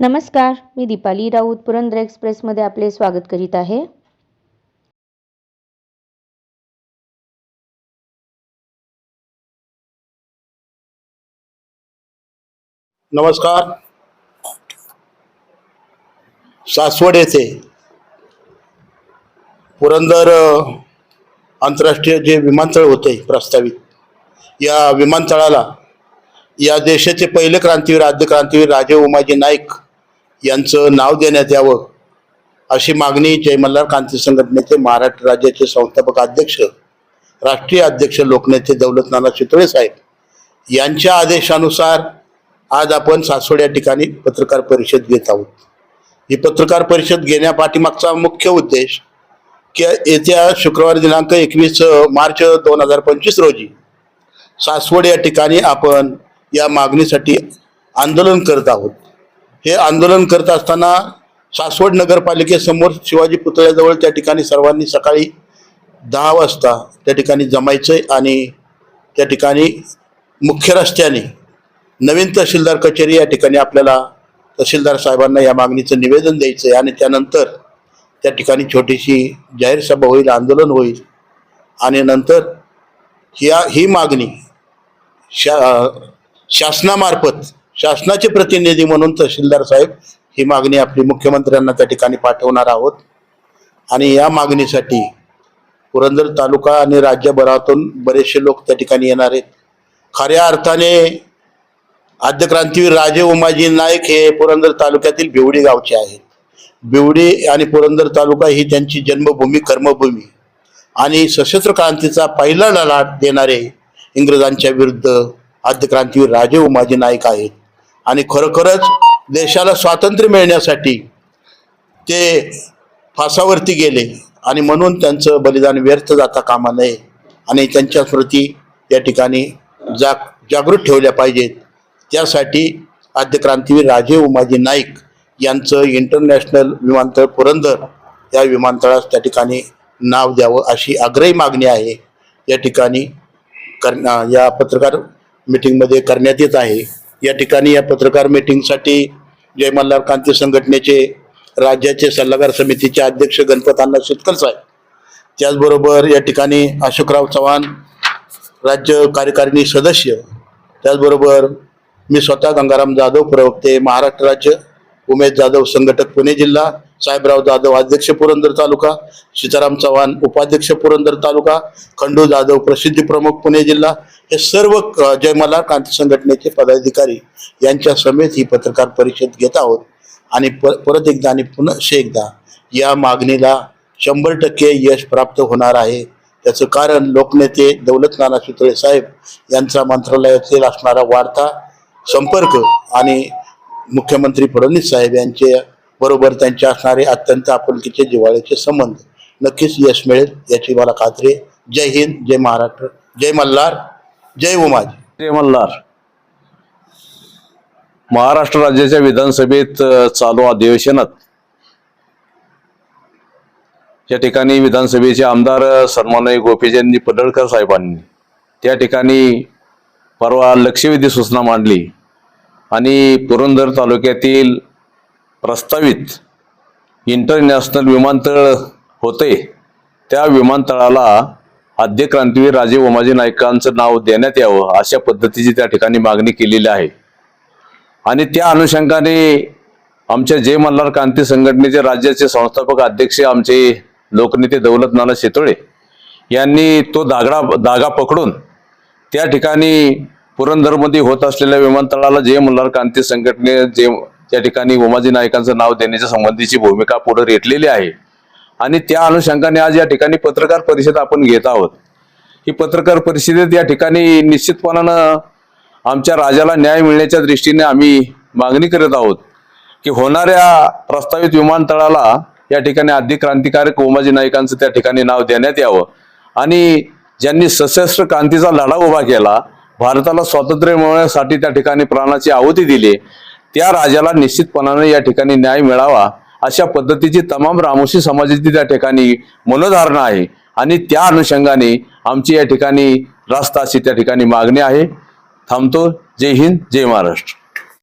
नमस्कार मी दीपाली राऊत पुरंदर एक्सप्रेसमध्ये आपले स्वागत करीत आहे. नमस्कार. सासवड येथे पुरंदर आंतरराष्ट्रीय जे विमानतळ होते प्रस्तावित या विमानतळाला या देशाचे पहिले क्रांतीवीर आद्य क्रांतीवीर राजे उमाजी नाईक यांचं नाव देण्यात यावं अशी मागणी जय मल्हार क्रांती संघटनेचे महाराष्ट्र राज्याचे संस्थापक अध्यक्ष राष्ट्रीय अध्यक्ष लोकनेते दौलत नाना चितळे साहेब यांच्या आदेशानुसार आज आपण सासवड या ठिकाणी पत्रकार परिषद घेत आहोत. ही पत्रकार परिषद घेण्यापाठीमागचा मुख्य उद्देश की येत्या शुक्रवार दिनांक एकवीस मार्च दोन हजार पंचवीस रोजी सासवड या ठिकाणी आपण या मागणीसाठी आंदोलन करत आहोत. हे आंदोलन करत असताना सासवड नगरपालिकेसमोर शिवाजी पुतळ्याजवळ त्या ठिकाणी सर्वांनी सकाळी दहा वाजता त्या ठिकाणी जमायचं आहे आणि त्या ठिकाणी मुख्य रस्त्याने नवीन तहसीलदार कचेरी या ठिकाणी आपल्याला तहसीलदार साहेबांना या मागणीचं निवेदन द्यायचं आहे आणि त्यानंतर त्या ठिकाणी छोटीशी जाहीर सभा होईल आंदोलन होईल आणि नंतर ह्या ही मागणी शा शासनामार्फत शासनाचे प्रतिनिधी म्हणून तहसीलदार साहेब ही मागणी आपली मुख्यमंत्र्यांना त्या ठिकाणी पाठवणार आहोत. आणि या मागणीसाठी पुरंदर तालुका आणि राज्यभरातून बरेचसे लोक त्या ठिकाणी येणार आहेत. खऱ्या अर्थाने आद्य क्रांतीवीर राजे उमाजी नाईक हे पुरंदर तालुक्यातील बिवडी गावचे आहेत. बिवडी आणि पुरंदर तालुका ही त्यांची जन्मभूमी कर्मभूमी आणि सशस्त्र क्रांतीचा पहिला लढा देणारे इंग्रजांच्या विरुद्ध आद्य क्रांतीवीर राजे उमाजी नाईक आहेत. आणि खरोखरच देशाला स्वातंत्र्य मिळण्यासाठी ते फासावरती गेले आणि म्हणून त्यांचं बलिदान व्यर्थ जाता कामा नये आणि त्यांच्या स्मृती या ठिकाणी जाग जागृत ठेवल्या पाहिजेत. त्यासाठी आद्य क्रांतीवीर राजे उमाजी नाईक यांचं इंटरनॅशनल विमानतळ पुरंदर या विमानतळास त्या ठिकाणी नाव द्यावं अशी आग्रही मागणी आहे. या ठिकाणी कर या पत्रकार मीटिंगमध्ये करण्यात येत आहे. या ठिकाणी या पत्रकार मीटिंगसाठी जय मल्हार क्रांती संघटनेचे राज्याचे सल्लागार समितीचे अध्यक्ष गणपत अण्णा शेतकर साहेब. त्याचबरोबर या ठिकाणी अशोकराव चव्हाण राज्य कार्यकारिणी सदस्य त्याचबरोबर मी स्वतः गंगाराम जाधव प्रवक्ते महाराष्ट्र राज्य उमेश जाधव संघटक पुणे जिल्हा साहेबराव जाधव अध्यक्ष पुरंदर तालुका सीताराम चव्हाण उपाध्यक्ष पुरंदर तालुका खंडू जाधव प्रसिद्धी प्रमुख पुणे जिल्हा हे सर्व जयमाला क्रांती संघटनेचे पदाधिकारी यांच्या समेत ही पत्रकार परिषद घेत आहोत. आणि पर परत एकदा आणि पुन्हा एकदा या मागणीला शंभर टक्के यश प्राप्त होणार आहे. त्याचं कारण लोकनेते दौलत नाना सुतळे साहेब यांचा मंत्रालयातील असणारा वार्ता संपर्क आणि मुख्यमंत्री फडणवीस साहेब यांचे बरोबर त्यांचे असणारे अत्यंत आपुलकीचे जिव्हाळ्याचे संबंध. नक्कीच यश मिळेल याची मला खात्री जय हिंद जय महाराष्ट्र जय मल्हार जय उमाजी. जय मल्हार. महाराष्ट्र राज्याच्या विधानसभेत चालू अधिवेशनात या ठिकाणी विधानसभेचे आमदार सन्मानय सन्माननीय पडळकर साहेबांनी त्या ठिकाणी परवा लक्षवेधी सूचना मांडली आणि पुरंदर तालुक्यातील प्रस्तावित इंटरनॅशनल विमानतळ होते त्या विमानतळाला आद्य क्रांतीवीर राजे उमाजी नायकांचं नाव देण्यात यावं अशा पद्धतीची त्या ठिकाणी मागणी केलेली आहे. आणि त्या अनुषंगाने आमच्या जय मल्हार क्रांती संघटनेचे राज्याचे संस्थापक अध्यक्ष आमचे लोकनेते दौलत नाना शेतोळे यांनी तो दागडा धागा पकडून त्या ठिकाणी पुरंदरमध्ये होत असलेल्या विमानतळाला जय मल्हार क्रांती संघटने जे त्या ठिकाणी उमाजी नायकांचं नाव देण्याच्या संबंधीची भूमिका पुढे रेटलेली आहे. आणि त्या अनुषंगाने आज या ठिकाणी पत्रकार परिषद आपण घेत आहोत. ही पत्रकार परिषदेत या ठिकाणी निश्चितपणानं आमच्या राजाला न्याय मिळण्याच्या दृष्टीने आम्ही मागणी करत आहोत की होणाऱ्या प्रस्तावित विमानतळाला या ठिकाणी अधिक क्रांतिकारक उमाजी नाईकांचं त्या ठिकाणी नाव देण्यात यावं. आणि ज्यांनी सशस्त्र क्रांतीचा लढा उभा केला भारताला स्वातंत्र्य मिळवण्यासाठी त्या ठिकाणी प्राणाची आहुती दिली त्या राजाला निश्चितपणाने या ठिकाणी न्याय मिळावा अशा पद्धतीची तमाम रामोशी समाजाची त्या ठिकाणी मनोधारणा आहे. आणि त्या अनुषंगाने आमची या ठिकाणी रास्ता अशी त्या ठिकाणी मागणी आहे. थांबतो. जय हिंद. जय महाराष्ट्र.